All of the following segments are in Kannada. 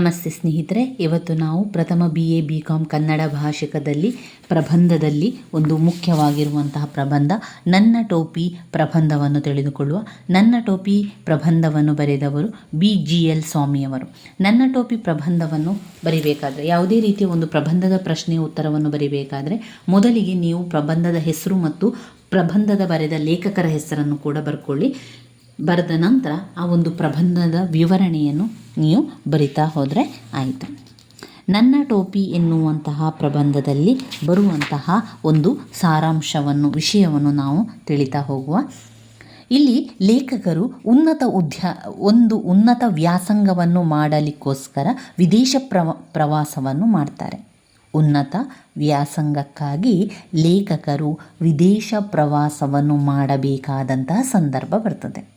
ನಮಸ್ತೆ ಸ್ನೇಹಿತರೆ, ಇವತ್ತು ನಾವು ಪ್ರಥಮ B A B com Kannada ಭಾಷಿಕದಲ್ಲಿ, ಪ್ರಬಂಧದಲ್ಲಿ ಒಂದು ಮುಖ್ಯವಾಗಿರುವಂತಹ ಪ್ರಬಂಧ, ನನ್ನ ಟೋಪಿ ಪ್ರಬಂಧವನ್ನು ತಿಳಿದುಕೊಳ್ಳುವ. ನನ್ನ ಟೋಪಿ ಪ್ರಬಂಧವನ್ನು ಬರೆದವರು ಬಿ. ಜಿ. ಎಲ್. ಸ್ವಾಮಿಯವರು. ನನ್ನ ಟೋಪಿ ಪ್ರಬಂಧವನ್ನು ಬರಿಬೇಕಾದರೆ, ಯಾವುದೇ ರೀತಿಯ ಒಂದು ಪ್ರಬಂಧದ ಪ್ರಶ್ನೆಯ ಉತ್ತರವನ್ನು ಬರಿಬೇಕಾದರೆ, ಮೊದಲಿಗೆ ನೀವು ಪ್ರಬಂಧದ ಹೆಸರು ಮತ್ತು ಪ್ರಬಂಧದ ಬರೆದ ಲೇಖಕರ ಹೆಸರನ್ನು ಕೂಡ ಬರ್ಕೊಳ್ಳಿ. ಬರೆದ ನಂತರ ಆ ಒಂದು ಪ್ರಬಂಧದ ವಿವರಣೆಯನ್ನು ನೀವು ಬರಿತಾ ಹೋದರೆ ಆಯಿತು. ನನ್ನ ಟೋಪಿ ಎನ್ನುವಂತಹ ಪ್ರಬಂಧದಲ್ಲಿ ಬರುವಂತಹ ಒಂದು ಸಾರಾಂಶವನ್ನು, ವಿಷಯವನ್ನು ನಾವು ತಿಳಿತಾ ಹೋಗುವ. ಇಲ್ಲಿ ಲೇಖಕರು ಉನ್ನತ ಉದ್ಯ, ಒಂದು ಉನ್ನತ ವ್ಯಾಸಂಗವನ್ನು ಮಾಡಲಿಕ್ಕೋಸ್ಕರ ವಿದೇಶ ಪ್ರವ, ಪ್ರವಾಸವನ್ನು ಮಾಡ್ತಾರೆ. ಉನ್ನತ ವ್ಯಾಸಂಗಕ್ಕಾಗಿ ಲೇಖಕರು ವಿದೇಶ ಪ್ರವಾಸವನ್ನು ಮಾಡಬೇಕಾದಂತಹ ಸಂದರ್ಭ ಬರ್ತದೆ.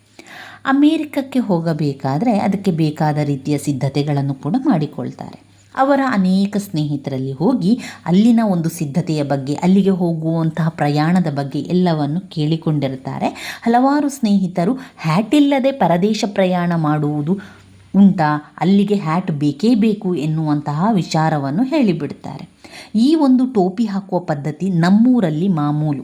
ಅಮೇರಿಕಕ್ಕೆ ಹೋಗಬೇಕಾದರೆ ಅದಕ್ಕೆ ಬೇಕಾದ ರೀತಿಯ ಸಿದ್ಧತೆಗಳನ್ನು ಕೂಡ ಮಾಡಿಕೊಳ್ತಾರೆ. ಅವರ ಅನೇಕ ಸ್ನೇಹಿತರಲ್ಲಿ ಹೋಗಿ ಅಲ್ಲಿನ ಒಂದು ಸಿದ್ಧತೆಯ ಬಗ್ಗೆ, ಅಲ್ಲಿಗೆ ಹೋಗುವಂತಹ ಪ್ರಯಾಣದ ಬಗ್ಗೆ ಎಲ್ಲವನ್ನು ಕೇಳಿಕೊಂಡಿರ್ತಾರೆ. ಹಲವಾರು ಸ್ನೇಹಿತರು ಹ್ಯಾಟ್ ಇಲ್ಲದೆ ಪರದೇಶ ಪ್ರಯಾಣ ಮಾಡುವುದು ಉಂಟಾ, ಅಲ್ಲಿಗೆ ಹ್ಯಾಟ್ ಬೇಕೇ ಬೇಕು ಎನ್ನುವಂತಹ ವಿಚಾರವನ್ನು ಹೇಳಿಬಿಡ್ತಾರೆ. ಈ ಒಂದು ಟೋಪಿ ಹಾಕುವ ಪದ್ಧತಿ ನಮ್ಮೂರಲ್ಲಿ ಮಾಮೂಲು.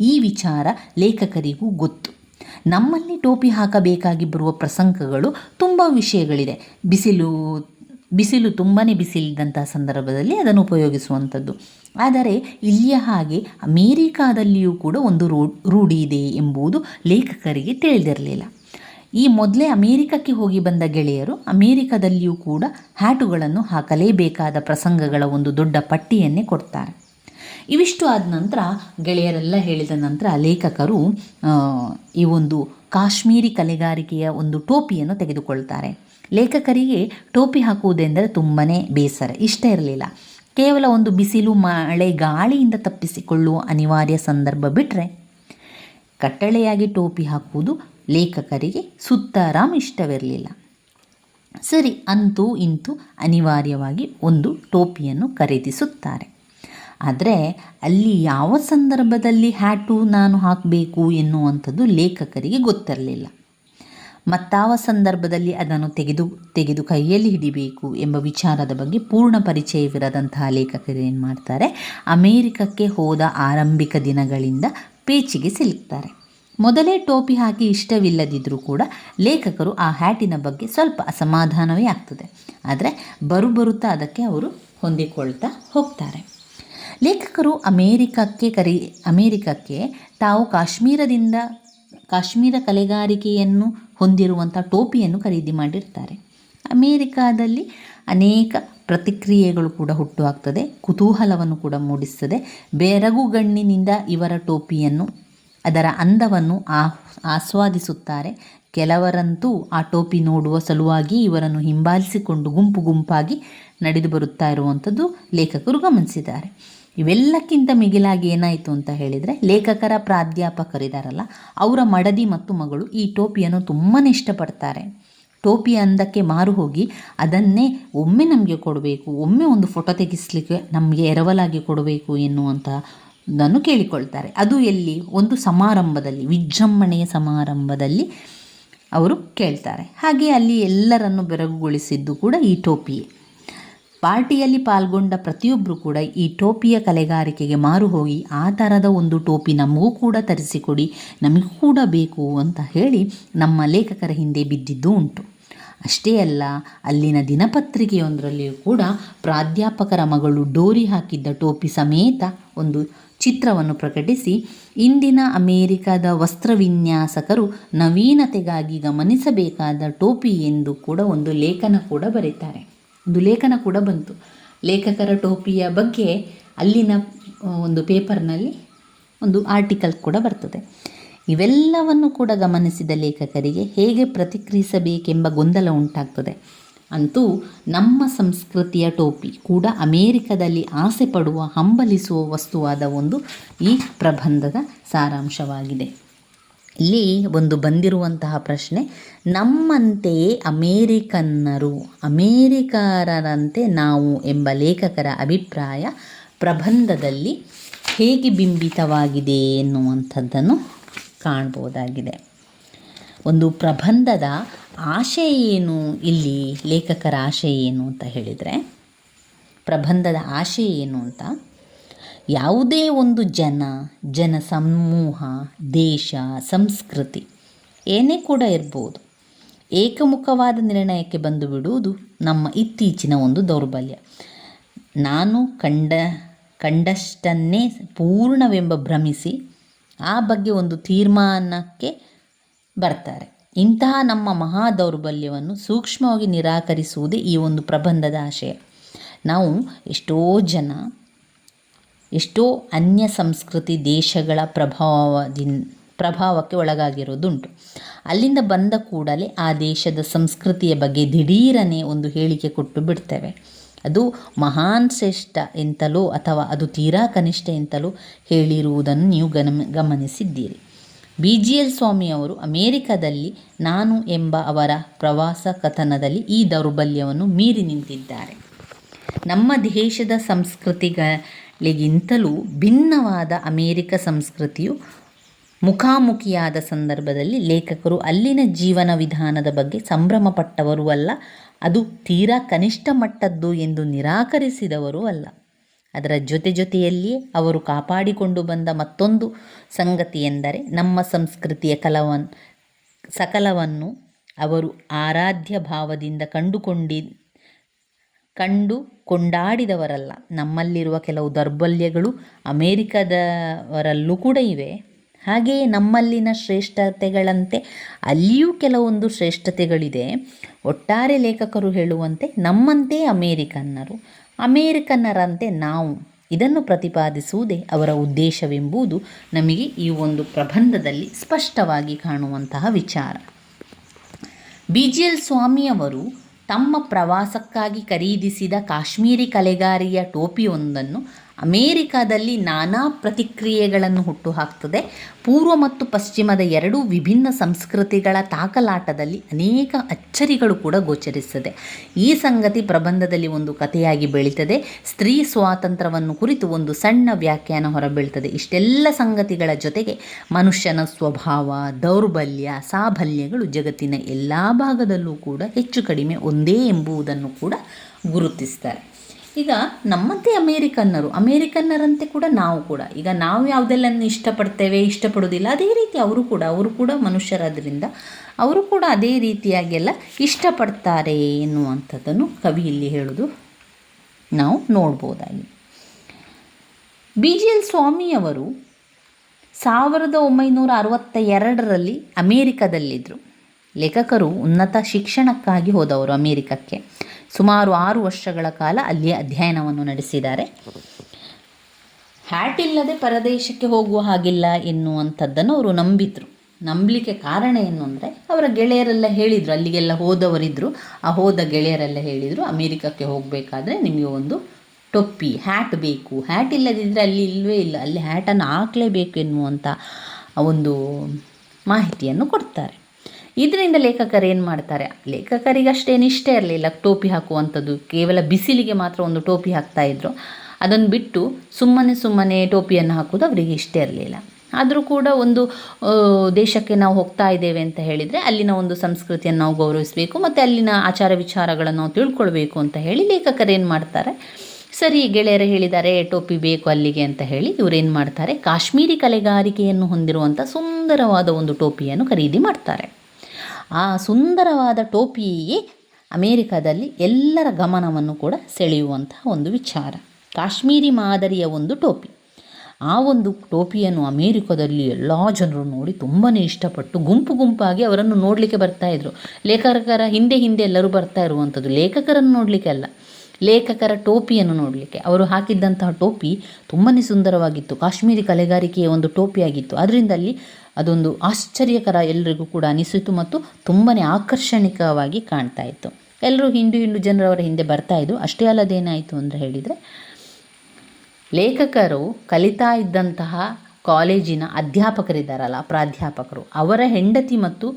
ಈ ವಿಚಾರ ಲೇಖಕರಿಗೂ ಗೊತ್ತು. ನಮ್ಮಲ್ಲಿ ಟೋಪಿ ಹಾಕಬೇಕಾಗಿ ಬರುವ ಪ್ರಸಂಗಗಳು ತುಂಬ ವಿಷಯಗಳಿದೆ. ಬಿಸಿಲು ಬಿಸಿಲು ತುಂಬಾ ಬಿಸಿಲಿದ್ದಂಥ ಸಂದರ್ಭದಲ್ಲಿ ಅದನ್ನು ಉಪಯೋಗಿಸುವಂಥದ್ದು. ಆದರೆ ಇಲ್ಲಿಯ ಹಾಗೆ ಅಮೇರಿಕಾದಲ್ಲಿಯೂ ಕೂಡ ಒಂದು ರೂ, ರೂಢಿ ಇದೆ ಎಂಬುದು ಲೇಖಕರಿಗೆ ತಿಳಿದಿರಲಿಲ್ಲ. ಈ ಮೊದಲೇ ಅಮೇರಿಕಕ್ಕೆ ಹೋಗಿ ಬಂದ ಗೆಳೆಯರು ಅಮೇರಿಕದಲ್ಲಿಯೂ ಕೂಡ ಹ್ಯಾಟುಗಳನ್ನು ಹಾಕಲೇಬೇಕಾದ ಪ್ರಸಂಗಗಳ ಒಂದು ದೊಡ್ಡ ಪಟ್ಟಿಯನ್ನೇ ಕೊಡ್ತಾರೆ. ಇವಿಷ್ಟು ಆದ ನಂತರ ಗೆಳೆಯರೆಲ್ಲ ಹೇಳಿದ ನಂತರ ಲೇಖಕರು ಈ ಒಂದು ಕಾಶ್ಮೀರಿ ಕಲೆಗಾರಿಕೆಯ ಒಂದು ಟೋಪಿಯನ್ನು ತೆಗೆದುಕೊಳ್ತಾರೆ. ಲೇಖಕರಿಗೆ ಟೋಪಿ ಹಾಕುವುದೆಂದರೆ ತುಂಬಾ ಬೇಸರ, ಇಷ್ಟ ಇರಲಿಲ್ಲ. ಕೇವಲ ಒಂದು ಬಿಸಿಲು, ಮಳೆ, ಗಾಳಿಯಿಂದ ತಪ್ಪಿಸಿಕೊಳ್ಳುವ ಅನಿವಾರ್ಯ ಸಂದರ್ಭ ಬಿಟ್ಟರೆ ಕಟ್ಟಳೆಯಾಗಿ ಟೋಪಿ ಹಾಕುವುದು ಲೇಖಕರಿಗೆ ಸುತ್ತಾರಾಮ್ ಇಷ್ಟವಿರಲಿಲ್ಲ. ಸರಿ, ಅಂತೂ ಇಂತೂ ಅನಿವಾರ್ಯವಾಗಿ ಒಂದು ಟೋಪಿಯನ್ನು ಖರೀದಿಸುತ್ತಾರೆ. ಆದರೆ ಅಲ್ಲಿ ಯಾವ ಸಂದರ್ಭದಲ್ಲಿ ಹ್ಯಾಟು ನಾನು ಹಾಕಬೇಕು ಎನ್ನುವಂಥದ್ದು ಲೇಖಕರಿಗೆ ಗೊತ್ತಿರಲಿಲ್ಲ. ಮತ್ತಾವ ಸಂದರ್ಭದಲ್ಲಿ ಅದನ್ನು ತೆಗೆದು ತೆಗೆದು ಕೈಯಲ್ಲಿ ಹಿಡಿಬೇಕು ಎಂಬ ವಿಚಾರದ ಬಗ್ಗೆ ಪೂರ್ಣ ಪರಿಚಯವಿರದಂತಹ ಲೇಖಕರು ಏನು ಮಾಡ್ತಾರೆ? ಅಮೇರಿಕಕ್ಕೆ ಹೋದ ಆರಂಭಿಕ ದಿನಗಳಿಂದ ಪೇಚಿಗೆ ಸಿಲುಕ್ತಾರೆ. ಮೊದಲೇ ಟೋಪಿ ಹಾಕಿ ಇಷ್ಟವಿಲ್ಲದಿದ್ದರೂ ಕೂಡ ಲೇಖಕರು ಆ ಹ್ಯಾಟಿನ ಬಗ್ಗೆ ಸ್ವಲ್ಪ ಅಸಮಾಧಾನವೇ ಆಗ್ತದೆ. ಆದರೆ ಬರು ಬರುತ್ತಾ ಅದಕ್ಕೆ ಅವರು ಹೊಂದಿಕೊಳ್ತಾ ಹೋಗ್ತಾರೆ. ಲೇಖಕರು ಅಮೇರಿಕಕ್ಕೆ ಕರಿ, ಅಮೇರಿಕಕ್ಕೆ ತಾವು ಕಾಶ್ಮೀರದಿಂದ, ಕಾಶ್ಮೀರ ಕಲೆಗಾರಿಕೆಯನ್ನು ಹೊಂದಿರುವಂಥ ಟೋಪಿಯನ್ನು ಖರೀದಿ ಮಾಡಿರ್ತಾರೆ. ಅಮೇರಿಕಾದಲ್ಲಿ ಅನೇಕ ಪ್ರತಿಕ್ರಿಯೆಗಳು ಕೂಡ ಹುಟ್ಟುಹಾಕ್ತದೆ, ಕುತೂಹಲವನ್ನು ಕೂಡ ಮೂಡಿಸ್ತದೆ. ಬೆರಗುಗಣ್ಣಿನಿಂದ ಇವರ ಟೋಪಿಯನ್ನು, ಅದರ ಅಂದವನ್ನು ಆ, ಆಸ್ವಾದಿಸುತ್ತಾರೆ. ಕೆಲವರಂತೂ ಆ ಟೋಪಿ ನೋಡುವ ಸಲುವಾಗಿ ಇವರನ್ನು ಹಿಂಬಾಲಿಸಿಕೊಂಡು ಗುಂಪು ಗುಂಪಾಗಿ ನಡೆದು ಬರುತ್ತಾ ಇರುವಂಥದ್ದು ಲೇಖಕರು ಗಮನಿಸಿದ್ದಾರೆ. ಇವೆಲ್ಲಕ್ಕಿಂತ ಮಿಗಿಲಾಗಿ ಏನಾಯಿತು ಅಂತ ಹೇಳಿದರೆ ಲೇಖಕರ ಪ್ರಾಧ್ಯಾಪಕರಿದಾರಲ್ಲ, ಅವರ ಮಡದಿ ಮತ್ತು ಮಗಳು ಈ ಟೋಪಿಯನ್ನು ತುಂಬಾ ಇಷ್ಟಪಡ್ತಾರೆ. ಟೋಪಿ ಅಂದಕ್ಕೆ ಮಾರು ಹೋಗಿ ಅದನ್ನೇ ಒಮ್ಮೆ ನಮಗೆ ಕೊಡಬೇಕು, ಒಮ್ಮೆ ಒಂದು ಫೋಟೋ ತೆಗೆಸಲಿಕ್ಕೆ ನಮಗೆ ಎರವಲಾಗಿ ಕೊಡಬೇಕು ಎನ್ನುವಂಥದ್ದನ್ನು ಕೇಳಿಕೊಳ್ತಾರೆ. ಅದು ಎಲ್ಲಿ? ಒಂದು ಸಮಾರಂಭದಲ್ಲಿ, ವಿಜೃಂಭಣೆಯ ಸಮಾರಂಭದಲ್ಲಿ ಅವರು ಕೇಳ್ತಾರೆ. ಹಾಗೆ ಅಲ್ಲಿ ಎಲ್ಲರನ್ನು ಬೆರಗುಗೊಳಿಸಿದ್ದು ಕೂಡ ಈ ಟೋಪಿಯೇ. ಪಾರ್ಟಿಯಲ್ಲಿ ಪಾಲ್ಗೊಂಡ ಪ್ರತಿಯೊಬ್ಬರು ಕೂಡ ಈ ಟೋಪಿಯ ಕಲೆಗಾರಿಕೆಗೆ ಮಾರು ಹೋಗಿ ಆ ಥರದ ಒಂದು ಟೋಪಿ ನಮಗೂ ಕೂಡ ತರಿಸಿಕೊಡಿ, ನಮಗೂ ಕೂಡ ಬೇಕು ಅಂತ ಹೇಳಿ ನಮ್ಮ ಲೇಖಕರ ಹಿಂದೆ ಬಿದ್ದಿದ್ದು ಉಂಟು. ಅಷ್ಟೇ ಅಲ್ಲ, ಅಲ್ಲಿನ ದಿನಪತ್ರಿಕೆಯೊಂದರಲ್ಲಿಯೂ ಕೂಡ ಪ್ರಾಧ್ಯಾಪಕರ ಮಗಳು ಡೋರಿ ಹಾಕಿದ್ದ ಟೋಪಿ ಸಮೇತ ಒಂದು ಚಿತ್ರವನ್ನು ಪ್ರಕಟಿಸಿ, ಇಂದಿನ ಅಮೇರಿಕಾದ ವಸ್ತ್ರವಿನ್ಯಾಸಕರು ನವೀನತೆಗಾಗಿ ಗಮನಿಸಬೇಕಾದ ಟೋಪಿ ಎಂದು ಕೂಡ ಒಂದು ಲೇಖನ ಕೂಡ ಬರೀತಾರೆ ಒಂದು ಲೇಖನ ಕೂಡ ಬಂತು. ಲೇಖಕರ ಟೋಪಿಯ ಬಗ್ಗೆ ಅಲ್ಲಿನ ಒಂದು ಪೇಪರ್ನಲ್ಲಿ ಒಂದು ಆರ್ಟಿಕಲ್ ಕೂಡ ಬರ್ತದೆ. ಇವೆಲ್ಲವನ್ನು ಕೂಡ ಗಮನಿಸಿದ ಲೇಖಕರಿಗೆ ಹೇಗೆ ಪ್ರತಿಕ್ರಿಯಿಸಬೇಕೆಂಬ ಗೊಂದಲ ಉಂಟಾಗ್ತದೆ. ಅಂತೂ ನಮ್ಮ ಸಂಸ್ಕೃತಿಯ ಟೋಪಿ ಕೂಡ ಅಮೇರಿಕದಲ್ಲಿ ಆಸೆ ಪಡುವ ಹಂಬಲಿಸುವ ವಸ್ತುವಾದ ಒಂದು ಈ ಪ್ರಬಂಧದ ಸಾರಾಂಶವಾಗಿದೆ. ಇಲ್ಲಿ ಒಂದು ಬಂದಿರುವಂತಹ ಪ್ರಶ್ನೆ, ನಮ್ಮಂತೆಯೇ ಅಮೇರಿಕನ್ನರು, ಅಮೇರಿಕಾರರಂತೆ ನಾವು ಎಂಬ ಲೇಖಕರ ಅಭಿಪ್ರಾಯ ಪ್ರಬಂಧದಲ್ಲಿ ಹೇಗೆ ಬಿಂಬಿತವಾಗಿದೆ ಎನ್ನುವಂಥದ್ದನ್ನು ಕಾಣ್ಬೋದಾಗಿದೆ. ಒಂದು ಪ್ರಬಂಧದ ಆಶಯ ಏನು, ಇಲ್ಲಿ ಲೇಖಕರ ಆಶಯ ಏನು ಅಂತ ಹೇಳಿದರೆ, ಪ್ರಬಂಧದ ಆಶೆ ಏನು ಅಂತ ಯಾವುದೇ ಒಂದು ಜನ ಜನ ಸಮೂಹ, ದೇಶ, ಸಂಸ್ಕೃತಿ ಏನೇ ಕೂಡ ಇರ್ಬೋದು, ಏಕಮುಖವಾದ ನಿರ್ಣಯಕ್ಕೆ ಬಂದು ಬಿಡುವುದು ನಮ್ಮ ಇತ್ತೀಚಿನ ಒಂದು ದೌರ್ಬಲ್ಯ. ನಾನು ಕಂಡ, ಕಂಡಷ್ಟನ್ನೇ ಪೂರ್ಣವೆಂಬ ಭ್ರಮಿಸಿ ಆ ಬಗ್ಗೆ ಒಂದು ತೀರ್ಮಾನಕ್ಕೆ ಬರ್ತಾರೆ. ಇಂತಹ ನಮ್ಮ ಮಹಾ ದೌರ್ಬಲ್ಯವನ್ನು ಸೂಕ್ಷ್ಮವಾಗಿ ನಿರಾಕರಿಸುವುದೇ ಈ ಒಂದು ಪ್ರಬಂಧದ ಆಶಯ. ನಾವು ಎಷ್ಟೋ ಜನ ಎಷ್ಟೋ ಅನ್ಯ ಸಂಸ್ಕೃತಿ ದೇಶಗಳ ಪ್ರಭಾವದಿಂದ ಪ್ರಭಾವಕ್ಕೆ ಒಳಗಾಗಿರೋದುಂಟು. ಅಲ್ಲಿಂದ ಬಂದ ಕೂಡಲೇ ಆ ದೇಶದ ಸಂಸ್ಕೃತಿಯ ಬಗ್ಗೆ ದಿಢೀರನೆ ಒಂದು ಹೇಳಿಕೆ ಕೊಟ್ಟು ಬಿಡ್ತೇವೆ. ಅದು ಮಹಾನ್ ಶ್ರೇಷ್ಠ ಎಂತಲೋ ಅಥವಾ ಅದು ತೀರಾ ಕನಿಷ್ಠ ಎಂತಲೋ ಹೇಳಿರುವುದನ್ನು ನೀವು ಗಮ ಗಮನಿಸಿದ್ದೀರಿ. ಬಿ ಜಿ ಎಲ್ ಸ್ವಾಮಿಯವರು ಅಮೇರಿಕದಲ್ಲಿ ನಾನು ಎಂಬ ಅವರ ಪ್ರವಾಸ ಕಥನದಲ್ಲಿ ಈ ದೌರ್ಬಲ್ಯವನ್ನು ಮೀರಿ ನಿಂತಿದ್ದಾರೆ. ನಮ್ಮ ದೇಶದ ಸಂಸ್ಕೃತಿಗಳಿಗಿಂತಲೂ ಭಿನ್ನವಾದ ಅಮೇರಿಕ ಸಂಸ್ಕೃತಿಯು ಮುಖಾಮುಖಿಯಾದ ಸಂದರ್ಭದಲ್ಲಿ ಲೇಖಕರು ಅಲ್ಲಿನ ಜೀವನ ವಿಧಾನದ ಬಗ್ಗೆ ಸಂಭ್ರಮಪಟ್ಟವರೂ ಅಲ್ಲ, ಅದು ತೀರಾ ಕನಿಷ್ಠ ಮಟ್ಟದ್ದು ಎಂದು ನಿರಾಕರಿಸಿದವರೂ ಅಲ್ಲ. ಅದರ ಜೊತೆ ಜೊತೆಯಲ್ಲಿಯೇ ಅವರು ಕಾಪಾಡಿಕೊಂಡು ಬಂದ ಮತ್ತೊಂದು ಸಂಗತಿ ಎಂದರೆ ನಮ್ಮ ಸಂಸ್ಕೃತಿಯ ಕಲವನ್, ಸಕಲವನ್ನು ಅವರು ಆರಾಧ್ಯ ಭಾವದಿಂದ ಕಂಡುಕೊಂಡಿ ಕಂಡು ಕೊಂಡಾಡಿದವರಲ್ಲ. ನಮ್ಮಲ್ಲಿರುವ ಕೆಲವು ದೌರ್ಬಲ್ಯಗಳು ಅಮೇರಿಕದವರಲ್ಲೂ ಕೂಡ ಇವೆ. ಹಾಗೆಯೇ ನಮ್ಮಲ್ಲಿನ ಶ್ರೇಷ್ಠತೆಗಳಂತೆ ಅಲ್ಲಿಯೂ ಕೆಲವೊಂದು ಶ್ರೇಷ್ಠತೆಗಳಿದೆ. ಒಟ್ಟಾರೆ ಲೇಖಕರು ಹೇಳುವಂತೆ ನಮ್ಮಂತೆ ಅಮೇರಿಕನ್ನರು. ಅಮೇರಿಕನ್ನರಂತೆ ನಾವು. ಇದನ್ನು ಪ್ರತಿಪಾದಿಸುವುದೇ ಅವರ ಉದ್ದೇಶವೆಂಬುದು ನಮಗೆ ಈ ಒಂದು ಪ್ರಬಂಧದಲ್ಲಿ ಸ್ಪಷ್ಟವಾಗಿ ಕಾಣುವಂತಹ ವಿಚಾರ. ಬಿ. ಜಿ. ಎಲ್. ಸ್ವಾಮಿಯವರು ತಮ್ಮ ಪ್ರವಾಸಕ್ಕಾಗಿ ಖರೀದಿಸಿದ ಕಾಶ್ಮೀರಿ ಕಲೆಗಾರಿಯ ಟೋಪಿಯೊಂದನ್ನು ಅಮೇರಿಕಾದಲ್ಲಿ ನಾನಾ ಪ್ರತಿಕ್ರಿಯೆಗಳನ್ನು ಹುಟ್ಟುಹಾಕ್ತದೆ. ಪೂರ್ವ ಮತ್ತು ಪಶ್ಚಿಮದ ಎರಡೂ ವಿಭಿನ್ನ ಸಂಸ್ಕೃತಿಗಳ ತಾಕಲಾಟದಲ್ಲಿ ಅನೇಕ ಅಚ್ಚರಿಗಳು ಕೂಡ ಗೋಚರಿಸುತ್ತದೆ. ಈ ಸಂಗತಿ ಪ್ರಬಂಧದಲ್ಲಿ ಒಂದು ಕಥೆಯಾಗಿ ಬೆಳೀತದೆ. ಸ್ತ್ರೀ ಸ್ವಾತಂತ್ರ್ಯವನ್ನು ಕುರಿತು ಒಂದು ಸಣ್ಣ ವ್ಯಾಖ್ಯಾನ ಹೊರಬೀಳ್ತದೆ. ಇಷ್ಟೆಲ್ಲ ಸಂಗತಿಗಳ ಜೊತೆಗೆ ಮನುಷ್ಯನ ಸ್ವಭಾವ, ದೌರ್ಬಲ್ಯ ಸಾಫಲ್ಯಗಳು ಜಗತ್ತಿನ ಎಲ್ಲ ಭಾಗದಲ್ಲೂ ಕೂಡ ಹೆಚ್ಚು ಕಡಿಮೆ ಒಂದೇ ಎಂಬುದನ್ನು ಕೂಡ ಗುರುತಿಸ್ತಾರೆ. ಈಗ ನಮ್ಮಂತೆ ಅಮೇರಿಕನ್ನರು, ಅಮೇರಿಕನ್ನರಂತೆ ಕೂಡ ನಾವು ಕೂಡ. ಈಗ ನಾವು ಯಾವುದೆಲ್ಲನ್ನು ಇಷ್ಟಪಡ್ತೇವೆ ಇಷ್ಟಪಡೋದಿಲ್ಲ ಅದೇ ರೀತಿ ಅವರು ಕೂಡ ಅವರು ಕೂಡ ಮನುಷ್ಯರಾದ್ರಿಂದ ಅವರು ಕೂಡ ಅದೇ ರೀತಿಯಾಗೆಲ್ಲ ಇಷ್ಟಪಡ್ತಾರೆ ಎನ್ನುವಂಥದ್ದನ್ನು ಕವಿ ಇಲ್ಲಿ ಹೇಳೋದು ನಾವು ನೋಡ್ಬೋದಾಗಿ. ಬಿ. ಜಿ. ಎಲ್. ಸ್ವಾಮಿಯವರು ಸಾವಿರದ ಒಂಬೈನೂರ ಅರವತ್ತ ಎರಡರಲ್ಲಿ ಅಮೇರಿಕದಲ್ಲಿದ್ದರು. ಲೇಖಕರು ಉನ್ನತ ಶಿಕ್ಷಣಕ್ಕಾಗಿ ಹೋದವರು ಅಮೇರಿಕಕ್ಕೆ. ಸುಮಾರು ಆರು ವರ್ಷಗಳ ಕಾಲ ಅಲ್ಲಿ ಅಧ್ಯಯನವನ್ನು ನಡೆಸಿದ್ದಾರೆ. ಹ್ಯಾಟ್ ಇಲ್ಲದೆ ಪರದೇಶಕ್ಕೆ ಹೋಗುವ ಹಾಗಿಲ್ಲ ಎನ್ನುವಂಥದ್ದನ್ನು ಅವರು ನಂಬಿದ್ರು. ನಂಬಲಿಕ್ಕೆ ಕಾರಣ ಏನು ಅಂದರೆ, ಅವರ ಗೆಳೆಯರೆಲ್ಲ ಹೇಳಿದರು, ಅಲ್ಲಿಗೆಲ್ಲ ಹೋದವರಿದ್ದರು ಆ ಹೋದ ಗೆಳೆಯರೆಲ್ಲ ಹೇಳಿದರು, ಅಮೇರಿಕಕ್ಕೆ ಹೋಗಬೇಕಾದ್ರೆ ನಿಮಗೆ ಒಂದು ಟೊಪ್ಪಿ, ಹ್ಯಾಟ್ ಬೇಕು. ಹ್ಯಾಟ್ ಇಲ್ಲದಿದ್ದರೆ ಅಲ್ಲಿ ಇಲ್ಲವೇ ಇಲ್ಲ. ಅಲ್ಲಿ ಹ್ಯಾಟನ್ನು ಹಾಕಲೇಬೇಕು ಎನ್ನುವಂಥ ಒಂದು ಮಾಹಿತಿಯನ್ನು ಕೊಡ್ತಾರೆ. ಇದರಿಂದ ಲೇಖಕರು ಏನು ಮಾಡ್ತಾರೆ? ಲೇಖಕರಿಗೆ ಅಷ್ಟೇನು ಇಷ್ಟ ಇರಲಿಲ್ಲ ಟೋಪಿ ಹಾಕುವಂಥದ್ದು. ಕೇವಲ ಬಿಸಿಲಿಗೆ ಮಾತ್ರ ಒಂದು ಟೋಪಿ ಹಾಕ್ತಾ ಹಾಕ್ತಾಯಿದ್ರು ಅದನ್ನು ಬಿಟ್ಟು ಸುಮ್ಮನೆ ಸುಮ್ಮನೆ ಟೋಪಿಯನ್ನು ಹಾಕೋದು ಅವರಿಗೆ ಇಷ್ಟ ಇರಲಿಲ್ಲ. ಆದರೂ ಕೂಡ ಒಂದು ದೇಶಕ್ಕೆ ನಾವು ಹೋಗ್ತಾ ಇದ್ದೇವೆ ಅಂತ ಹೇಳಿದರೆ ಅಲ್ಲಿನ ಒಂದು ಸಂಸ್ಕೃತಿಯನ್ನು ನಾವು ಗೌರವಿಸಬೇಕು ಮತ್ತು ಅಲ್ಲಿನ ಆಚಾರ ವಿಚಾರಗಳನ್ನು ನಾವು ತಿಳ್ಕೊಳ್ಬೇಕು ಅಂತ ಹೇಳಿ ಲೇಖಕರು ಏನು ಮಾಡ್ತಾರೆ? ಸರಿ, ಗೆಳೆಯರು ಹೇಳಿದ್ದಾರೆ, ಟೋಪಿ ಬೇಕು ಅಲ್ಲಿಗೆ ಅಂತ ಹೇಳಿ ಇವರೇನು ಮಾಡ್ತಾರೆ? ಕಾಶ್ಮೀರಿ ಕಲೆಗಾರಿಕೆಯನ್ನು ಹೊಂದಿರುವಂಥ ಸುಂದರವಾದ ಒಂದು ಟೋಪಿಯನ್ನು ಖರೀದಿ ಮಾಡ್ತಾರೆ. ಆ ಸುಂದರವಾದ ಟೋಪಿಯೇ ಅಮೇರಿಕಾದಲ್ಲಿ ಎಲ್ಲರ ಗಮನವನ್ನು ಕೂಡ ಸೆಳೆಯುವಂತಹ ಒಂದು ವಿಚಾರ. ಕಾಶ್ಮೀರಿ ಮಾದರಿಯ ಒಂದು ಟೋಪಿ. ಆ ಒಂದು ಟೋಪಿಯನ್ನು ಅಮೇರಿಕಾದಲ್ಲಿ ಎಲ್ಲ ಜನರು ನೋಡಿ ತುಂಬಾ ಇಷ್ಟಪಟ್ಟು ಗುಂಪು ಗುಂಪಾಗಿ ಅವರನ್ನು ನೋಡಲಿಕ್ಕೆ ಬರ್ತಾಯಿದ್ರು ಲೇಖಕರ ಹಿಂದೆ ಹಿಂದೆ ಎಲ್ಲರೂ ಬರ್ತಾ ಇರುವಂಥದ್ದು ಲೇಖಕರನ್ನು ನೋಡಲಿಕ್ಕೆ ಅಲ್ಲ. ಲೇಖಕರ ಟೋಪಿಯನ್ನು ನೋಡಲಿಕ್ಕೆ. ಅವರು ಹಾಕಿದ್ದಂತಹ ಟೋಪಿ ತುಂಬಾ ಸುಂದರವಾಗಿತ್ತು. ಕಾಶ್ಮೀರಿ ಕಲೆಗಾರಿಕೆಯ ಒಂದು ಟೋಪಿಯಾಗಿತ್ತು. ಅದರಿಂದ ಅಲ್ಲಿ ಅದೊಂದು ಆಶ್ಚರ್ಯಕರ ಎಲ್ಲರಿಗೂ ಕೂಡ ಅನಿಸಿತು ಮತ್ತು ತುಂಬಾ ಆಕರ್ಷಣಿಕವಾಗಿ ಕಾಣ್ತಾ ಇತ್ತು. ಎಲ್ಲರೂ ಹಿಂಡು ಹಿಂಡು ಜನರವರ ಹಿಂದೆ ಬರ್ತಾ ಇದ್ದು ಅಷ್ಟೇ ಅಲ್ಲದೇನಾಯಿತು ಅಂದರೆ ಹೇಳಿದರೆ, ಲೇಖಕರು ಕಲಿತಾ ಇದ್ದಂತಹ ಕಾಲೇಜಿನ ಅಧ್ಯಾಪಕರಿದ್ದಾರಲ್ಲ, ಪ್ರಾಧ್ಯಾಪಕರು, ಅವರ ಹೆಂಡತಿ ಮತ್ತು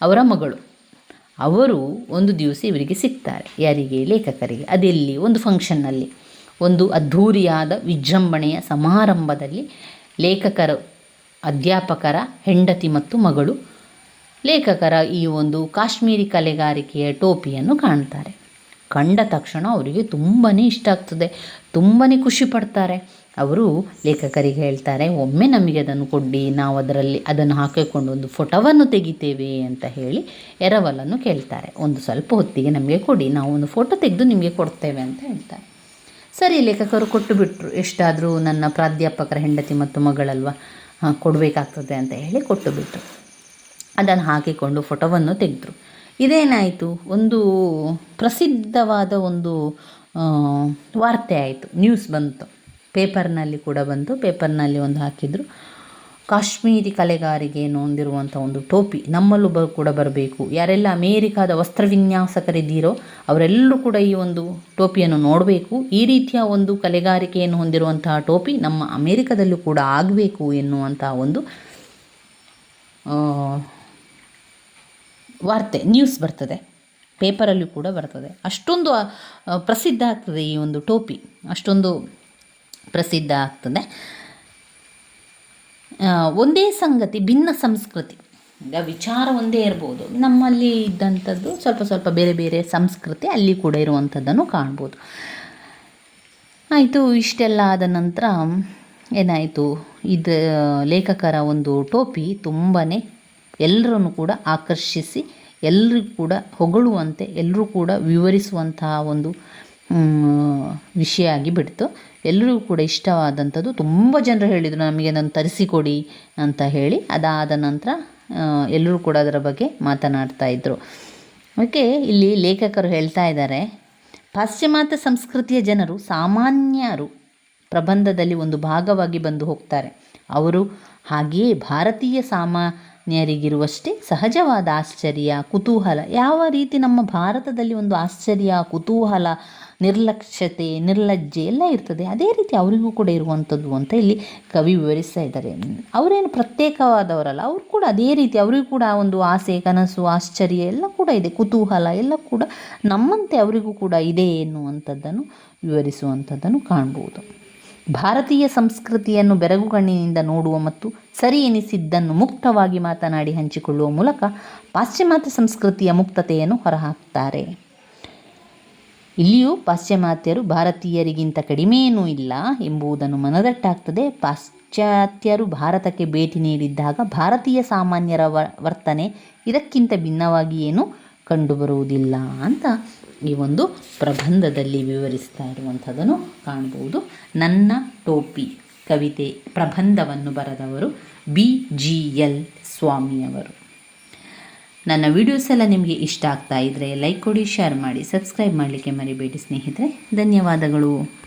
ಅವರ ಮಗಳು. ಅವರು ಒಂದು ದಿವಸ ಇವರಿಗೆ ಸಿಗ್ತಾರೆ. ಯಾರಿಗೆ? ಲೇಖಕರಿಗೆ. ಅದೆಲ್ಲಿ? ಒಂದು ಫಂಕ್ಷನ್ನಲ್ಲಿ. ಒಂದು ಅದ್ಧೂರಿಯಾದ ವಿಜೃಂಭಣೆಯ ಸಮಾರಂಭದಲ್ಲಿ ಲೇಖಕರು, ಅಧ್ಯಾಪಕರ ಹೆಂಡತಿ ಮತ್ತು ಮಗಳು ಲೇಖಕರ ಈ ಒಂದು ಕಾಶ್ಮೀರಿ ಕಲೆಗಾರಿಕೆಯ ಟೋಪಿಯನ್ನು ಕಾಣ್ತಾರೆ. ಕಂಡ ತಕ್ಷಣ ಅವರಿಗೆ ತುಂಬಾ ಇಷ್ಟ ಆಗ್ತದೆ. ತುಂಬಾ ಖುಷಿ ಪಡ್ತಾರೆ. ಅವರು ಲೇಖಕರಿಗೆ ಹೇಳ್ತಾರೆ, ಒಮ್ಮೆ ನಮಗೆ ಅದನ್ನು ಕೊಡಿ, ನಾವು ಅದರಲ್ಲಿ ಅದನ್ನು ಹಾಕಿಕೊಂಡು ಒಂದು ಫೋಟೋವನ್ನು ತೆಗಿತೇವೆ ಅಂತ ಹೇಳಿ ಎರವಲನ್ನು ಕೇಳ್ತಾರೆ. ಒಂದು ಸ್ವಲ್ಪ ಹೊತ್ತಿಗೆ ನಮಗೆ ಕೊಡಿ, ನಾವು ಒಂದು ಫೋಟೋ ತೆಗೆದು ನಿಮಗೆ ಕೊಡ್ತೇವೆ ಅಂತ ಹೇಳ್ತಾರೆ. ಸರಿ, ಲೇಖಕರು ಕೊಟ್ಟು ಬಿಟ್ಟರು ಎಷ್ಟಾದರೂ ನನ್ನ ಪ್ರಾಧ್ಯಾಪಕರ ಹೆಂಡತಿ ಮತ್ತು ಮಗಳಲ್ವ ಕೊಡಬೇಕಾಗ್ತದೆ ಅಂತ ಹೇಳಿ ಕೊಟ್ಟು ಬಿಟ್ಟರು ಅದನ್ನು ಹಾಕಿಕೊಂಡು ಫೋಟೋವನ್ನು ತೆಗೆದ್ರು. ಇದೇನಾಯಿತು? ಒಂದು ಪ್ರಸಿದ್ಧವಾದ ಒಂದು ವಾರ್ತೆ ಆಯಿತು. ನ್ಯೂಸ್ ಬಂತು. ಪೇಪರ್ನಲ್ಲಿ ಕೂಡ ಬಂತು ಪೇಪರ್ನಲ್ಲಿ ಒಂದು ಹಾಕಿದರು. ಕಾಶ್ಮೀರಿ ಕಲೆಗಾರಿಗೆ ಹೊಂದಿರುವಂಥ ಒಂದು ಟೋಪಿ ನಮ್ಮಲ್ಲೂ ಬ ಕೂಡ ಬರಬೇಕು. ಯಾರೆಲ್ಲ ಅಮೇರಿಕಾದ ವಸ್ತ್ರವಿನ್ಯಾಸಕರಿದ್ದೀರೋ ಅವರೆಲ್ಲರೂ ಕೂಡ ಈ ಒಂದು ಟೋಪಿಯನ್ನು ನೋಡಬೇಕು. ಈ ರೀತಿಯ ಒಂದು ಕಲೆಗಾರಿಕೆಯನ್ನು ಹೊಂದಿರುವಂತಹ ಟೋಪಿ ನಮ್ಮ ಅಮೇರಿಕದಲ್ಲೂ ಕೂಡ ಆಗಬೇಕು ಎನ್ನುವಂತಹ ಒಂದು ವಾರ್ತೆ, ನ್ಯೂಸ್ ಬರ್ತದೆ. ಪೇಪರಲ್ಲೂ ಕೂಡ ಬರ್ತದೆ. ಅಷ್ಟೊಂದು ಪ್ರಸಿದ್ಧ ಆಗ್ತದೆ ಈ ಒಂದು ಟೋಪಿ. ಅಷ್ಟೊಂದು ಪ್ರಸಿದ್ಧ ಆಗ್ತದೆ. ಒಂದೇ ಸಂಗತಿ, ಭಿನ್ನ ಸಂಸ್ಕೃತಿ. ಈಗ ವಿಚಾರ ಒಂದೇ ಇರ್ಬೋದು. ನಮ್ಮಲ್ಲಿ ಇದ್ದಂಥದ್ದು ಸ್ವಲ್ಪ ಸ್ವಲ್ಪ ಬೇರೆ ಬೇರೆ ಸಂಸ್ಕೃತಿ, ಅಲ್ಲಿ ಕೂಡ ಇರುವಂಥದ್ದನ್ನು ಕಾಣ್ಬೋದು. ಆಯಿತು, ಇಷ್ಟೆಲ್ಲ ಆದ ನಂತರ ಏನಾಯಿತು? ಇದು, ಲೇಖಕರ ಒಂದು ಟೋಪಿ ತುಂಬಾ ಎಲ್ಲರನ್ನು ಕೂಡ ಆಕರ್ಷಿಸಿ ಎಲ್ಲರಿಗೂ ಕೂಡ ಹೊಗಳುವಂತೆ ಎಲ್ಲರೂ ಕೂಡ ವಿವರಿಸುವಂತಹ ಒಂದು ವಿಷಯ ಆಗಿ ಬಿಡ್ತು ಎಲ್ಲರಿಗೂ ಕೂಡ ಇಷ್ಟವಾದಂಥದ್ದು ತುಂಬ ಜನರು ಹೇಳಿದರು, ನಮಗೆ ಅದನ್ನು ತರಿಸಿಕೊಡಿ ಅಂತ ಹೇಳಿ. ಅದಾದ ನಂತರ ಎಲ್ಲರೂ ಕೂಡ ಅದರ ಬಗ್ಗೆ ಮಾತನಾಡ್ತಾ ಇದ್ದರು ಓಕೆ, ಇಲ್ಲಿ ಲೇಖಕರು ಹೇಳ್ತಾ ಇದ್ದಾರೆ, ಪಾಶ್ಚಿಮಾತ್ಯ ಸಂಸ್ಕೃತಿಯ ಜನರು ಸಾಮಾನ್ಯರು ಪ್ರಬಂಧದಲ್ಲಿ ಒಂದು ಭಾಗವಾಗಿ ಬಂದು ಹೋಗ್ತಾರೆ. ಅವರು ಹಾಗೆಯೇ ಭಾರತೀಯ ಸಾಮಾನ್ಯರಿಗಿರುವಷ್ಟೇ ಸಹಜವಾದ ಆಶ್ಚರ್ಯ, ಕುತೂಹಲ. ಯಾವ ರೀತಿ ನಮ್ಮ ಭಾರತದಲ್ಲಿ ಒಂದು ಆಶ್ಚರ್ಯ, ಕುತೂಹಲ, ನಿರ್ಲಕ್ಷ್ಯತೆ, ನಿರ್ಲಜ್ಜೆ ಎಲ್ಲ ಇರ್ತದೆ, ಅದೇ ರೀತಿ ಅವರಿಗೂ ಕೂಡ ಇರುವಂಥದ್ದು ಅಂತ ಇಲ್ಲಿ ಕವಿ ವಿವರಿಸ್ತಾ ಇದ್ದಾರೆ. ಅವರೇನು ಪ್ರತ್ಯೇಕವಾದವರಲ್ಲ, ಅವರು ಕೂಡ ಅದೇ ರೀತಿ ಅವರಿಗೂ ಕೂಡ ಒಂದು ಆಸೆ, ಕನಸು, ಆಶ್ಚರ್ಯ ಎಲ್ಲ ಕೂಡ ಇದೆ, ಕುತೂಹಲ ಎಲ್ಲ ಕೂಡ ನಮ್ಮಂತೆ ಅವರಿಗೂ ಕೂಡ ಇದೆ ಎನ್ನುವಂಥದ್ದನ್ನು ವಿವರಿಸುವಂಥದ್ದನ್ನು ಕಾಣ್ಬೋದು. ಭಾರತೀಯ ಸಂಸ್ಕೃತಿಯನ್ನು ಬೆರಗುಗಣ್ಣಿನಿಂದ ನೋಡುವ ಮತ್ತು ಸರಿ ಎನಿಸಿದ್ದನ್ನು ಮುಕ್ತವಾಗಿ ಮಾತನಾಡಿ ಹಂಚಿಕೊಳ್ಳುವ ಮೂಲಕ ಪಾಶ್ಚಿಮಾತ್ಯ ಸಂಸ್ಕೃತಿಯ ಮುಕ್ತತೆಯನ್ನು ಹೊರಹಾಕ್ತಾರೆ. ಇಲ್ಲಿಯೂ ಪಾಶ್ಚಿಮಾತ್ಯರು ಭಾರತೀಯರಿಗಿಂತ ಕಡಿಮೆಯೇನೂ ಇಲ್ಲ ಎಂಬುದನ್ನು ಮನದಟ್ಟಾಗ್ತದೆ. ಪಾಶ್ಚಾತ್ಯರು ಭಾರತಕ್ಕೆ ಭೇಟಿ ನೀಡಿದ್ದಾಗ ಭಾರತೀಯ ಸಾಮಾನ್ಯರ ವರ್ತನೆ ಇದಕ್ಕಿಂತ ಭಿನ್ನವಾಗಿ ಏನು ಕಂಡುಬರುವುದಿಲ್ಲ ಅಂತ ಈ ಒಂದು ಪ್ರಬಂಧದಲ್ಲಿ ವಿವರಿಸ್ತಾ ಇರುವಂಥದ್ದನ್ನು ಕಾಣ್ಬೋದು ನನ್ನ ಟೋಪಿ ಕವಿತೆ ಪ್ರಬಂಧವನ್ನು ಬರೆದವರು ಬಿ. ಜಿ. ಎಲ್. ಸ್ವಾಮಿಯವರು. ನನ್ನ ವಿಡಿಯೋಸ್ ಎಲ್ಲ ನಿಮಗೆ ಇಷ್ಟ ಆಗ್ತಾ ಇದ್ದರೆ ಲೈಕ್ ಕೊಡಿ ಶೇರ್ ಮಾಡಿ ಸಬ್ಸ್ಕ್ರೈಬ್ ಮಾಡಲಿಕ್ಕೆ ಮರಿಬೇಡಿ ಸ್ನೇಹಿತರೆ. ಧನ್ಯವಾದಗಳು.